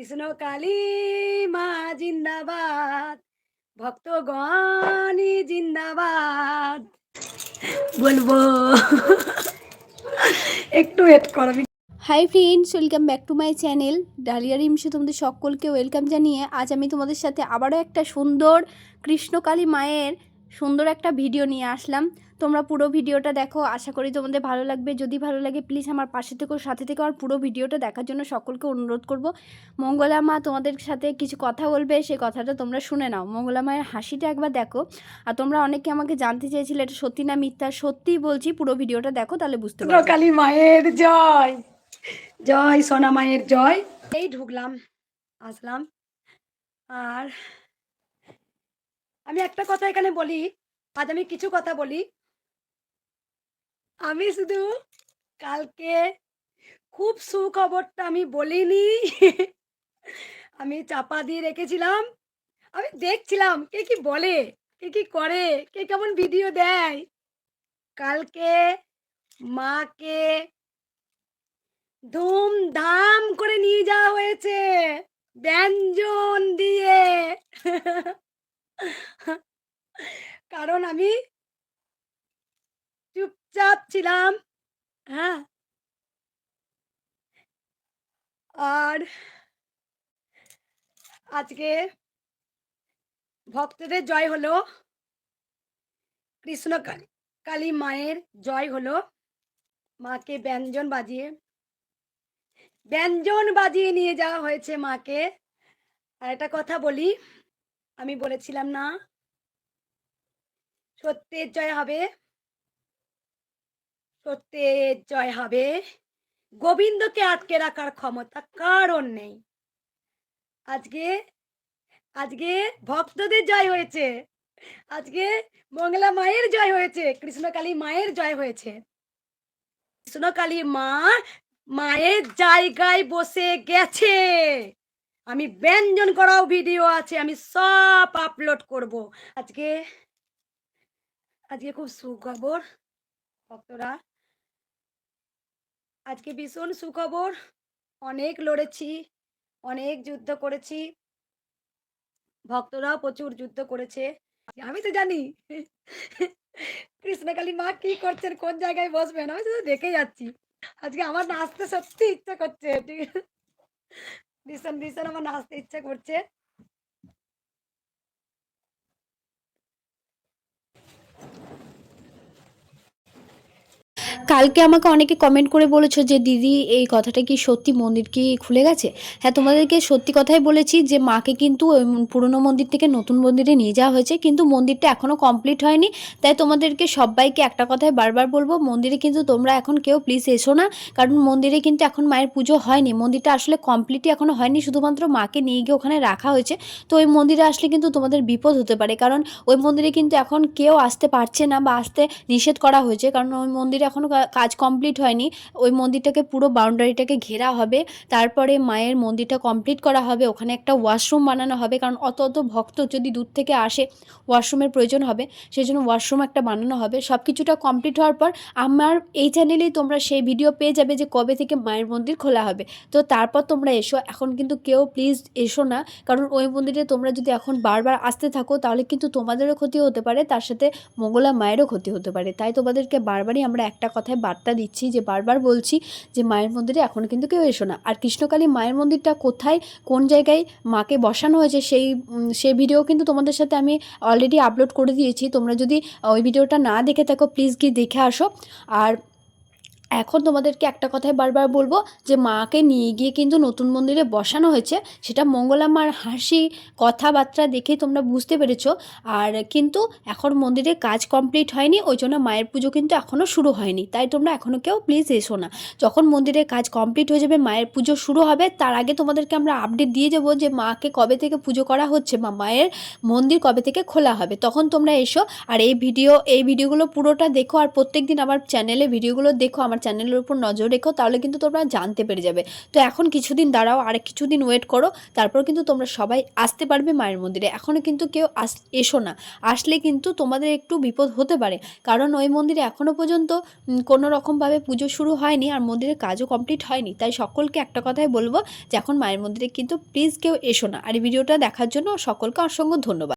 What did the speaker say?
কৃষ্ণ কালী মা জিন্দাবাদ, ভক্তগণই জিন্দাবাদ। বলব, একটু ওয়েট করবি hi friends welcome back to my channel Dalia রিমসে তোমাদের সকলকে ওয়েলকাম জানিয়ে আজ আমি তোমাদের সাথে আবারও একটা সুন্দর কৃষ্ণকালী মায়ের সুন্দর একটা ভিডিও নিয়ে আসলাম। তোমরা পুরো ভিডিওটা দেখো। আশা করি তোমাদের ভালো লাগবে। যদি ভালো লাগে প্লিজ আমার পাশে থেকেও সাথে থেকে। আর পুরো ভিডিওটা দেখার জন্য সকলকে অনুরোধ করব মঙ্গলা মা তোমাদের সাথে কিছু কথা বলবে সেই কথাটা তোমরা শুনে নাও। মঙ্গলা মায়ের হাসিটা একবার দেখো। আর তোমরা অনেকে আমাকে জানতে চেয়েছিলে এটা সত্যি না মিথ্যা? সত্যিই বলছি পুরো ভিডিওটা দেখো তাহলে বুঝতে পারবে। কালী মায়ের জয়! জয় সোনা মায়ের জয়! এই ঢুকলাম আসলাম। আর আমি একটা কথা এখানে বলি, আজ আমি কিছু কথা বলি। আমি শুধু কালকে খুব সুখবরটা আমি বলিনি। আমি চাপা দিয়ে রেখেছিলাম। আমি দেখছিলাম কে কি বলে, কে কি করে, কে কেমন ভিডিও দেয়। কালকে মাকে ধুমধাম করে নিয়ে যাওয়া হয়েছে, ব্যঞ্জন দিয়ে। আমি চুপচাপ ছিলাম। হ্যাঁ। আর আজকে ভক্তদের জয় হলো। কৃষ্ণ কালী মায়ের জয় হলো। মাকে ব্যঞ্জন বাজিয়ে ব্যঞ্জন বাজিয়ে নিয়ে যাওয়া হয়েছে মাকে। আর একটা কথা বলি, আমি বলেছিলাম না সত্যের জয় হবে। সত্যের জয় হবে। গোবিন্দকে আটকে রাখার ক্ষমতা কারণ নেই। আজকে আজকে ভক্তদের জয় হয়েছে। আজকে মঙ্গলা মায়ের জয় হয়েছে। কৃষ্ণকালী মায়ের জয় হয়েছে। কৃষ্ণকালী মা মায়ের জায়গায় বসে গেছে। আমি ব্যঞ্জন করাও ভিডিও আছে, আমি সব আপলোড করব। আজকে আজকে খুব সুখবর, ভক্তরা। আজকে ভীষণ সুখবর। অনেক লড়েছি, অনেক যুদ্ধ করেছি। ভক্তরা প্রচুর যুদ্ধ করেছে। আমি তো জানি, কৃষ্ণকালী মা কি করছেন, কোন জায়গায় বসবেন? আমি তো দেখে যাচ্ছি। আজকে আমার নাচতে সত্যি ইচ্ছা করছে ভীষণ ভীষণ আমার নাচতে ইচ্ছা করছে। কালকে আমাকে অনেকে কমেন্ট করে বলেছ যে, দিদি, এই কথাটা কি সত্যি? মন্দির কি খুলে গেছে? হ্যাঁ তোমাদেরকে সত্যি কথাই বলেছি যে, মাকে কিন্তু পুরনো মন্দির থেকে নতুন মন্দিরে নিয়ে যাওয়া হয়েছে। কিন্তু মন্দিরটা এখনও কমপ্লিট হয়নি। তাই তোমাদেরকে সবাইকে একটা কথাই বারবার বলব, মন্দিরে কিন্তু তোমরা এখন কেউ প্লিজ এসো না। কারণ মন্দিরে কিন্তু এখন মায়ের পুজো হয়নি। মন্দিরটা আসলে কমপ্লিটই এখনও হয়নি। শুধুমাত্র মাকে নিয়ে গিয়ে ওখানে রাখা হয়েছে। তো ওই মন্দিরে আসলে কিন্তু তোমাদের বিপদ হতে পারে। কারণ ওই মন্দিরে কিন্তু এখন কেউ আসতে পারছে না বা আসতে নিষেধ করা হয়েছে। কারণ ওই মন্দিরে এখনও কাজ কমপ্লিট হয়নি, ওই মন্দিরটাকে পুরো বাউন্ডারিটাকে ঘেরা হবে, তারপরে মায়ের মন্দিরটা কমপ্লিট করা হবে, ওখানে একটা ওয়াশরুম বানানো হবে, কারণ অত অত ভক্ত যদি দূর থেকে আসে ওয়াশরুমের প্রয়োজন হবে সেই জন্য ওয়াশরুম একটা বানানো হবে সব কিছুটা কমপ্লিট হওয়ার পর আমার এই চ্যানেলেই তোমরা সেই ভিডিও পেয়ে যাবে যে কবে থেকে মায়ের মন্দির খোলা হবে। তো তারপর তোমরা এসো, এখন কিন্তু কেউ প্লিজ এসো না, কারণ ওই মন্দিরে তোমরা যদি এখন বারবার আসতে থাকো, তাহলে কিন্তু তোমাদেরও ক্ষতি হতে পারে, তার সাথে মঙ্গলা মায়েরও ক্ষতি হতে পারে, তাই তোমাদেরকে বারবারই আমরা একটা কথায় বার্তা দিচ্ছি, যে বারবার বলছি যে মায়ের মন্দিরে এখন কিন্তু কেউ এসো না। আর কৃষ্ণকালী মায়ের মন্দিরটা কোথায়, কোন জায়গায় মাকে বসানো হয়েছে সেই সেই ভিডিও কিন্তু তোমাদের সাথে আমি অলরেডি আপলোড করে দিয়েছি। তোমরা যদি ওই ভিডিওটা না দেখে থাকো প্লিজ গিয়ে দেখে আসো। আর এখন তোমাদেরকে একটা কথাই বারবার বলব যে মাকে নিয়ে গিয়ে কিন্তু নতুন মন্দিরে বসানো হয়েছে, সেটা মঙ্গলামার হাসি কথাবার্তা দেখে তোমরা বুঝতে পেরেছ। আর কিন্তু এখন মন্দিরে কাজ কমপ্লিট হয়নি, ওই জন্য মায়ের পুজো কিন্তু এখনও শুরু হয়নি। তাই তোমরা এখনও কেউ প্লিজ এসো না। যখন মন্দিরে কাজ কমপ্লিট হয়ে যাবে, মায়ের পুজো শুরু হবে, তার আগে তোমাদেরকে আমরা আপডেট দিয়ে যাব যে মাকে কবে থেকে পুজো করা হচ্ছে বা মায়ের মন্দির কবে থেকে খোলা হবে। তখন তোমরা এসো, আর এই ভিডিও, এই ভিডিওগুলো পুরোটা দেখো, আর প্রত্যেক দিন আমার চ্যানেলে ভিডিওগুলো দেখো, আমার চ্যানেলের উপর নজর রেখো, তাহলে কিন্তু তোমরা জানতে পেরে যাবে। তো এখন কিছুদিন দাঁড়াও আর কিছুদিন ওয়েট করো, তারপর কিন্তু তোমরা সবাই আসতে পারবে মায়ের মন্দিরে। এখনও কিন্তু কেউ আস, এসো না। আসলে কিন্তু তোমাদের একটু বিপদ হতে পারে, কারণ ওই মন্দিরে এখনও পর্যন্ত কোনো রকমভাবে পুজো শুরু হয়নি আর মন্দিরের কাজও কমপ্লিট হয়নি। তাই সকলকে একটা কথাই বলব যে, এখন মায়ের মন্দিরে কিন্তু প্লিজ কেউ এসো না। আর ভিডিওটা দেখার জন্য সকলকে অসংখ্য ধন্যবাদ।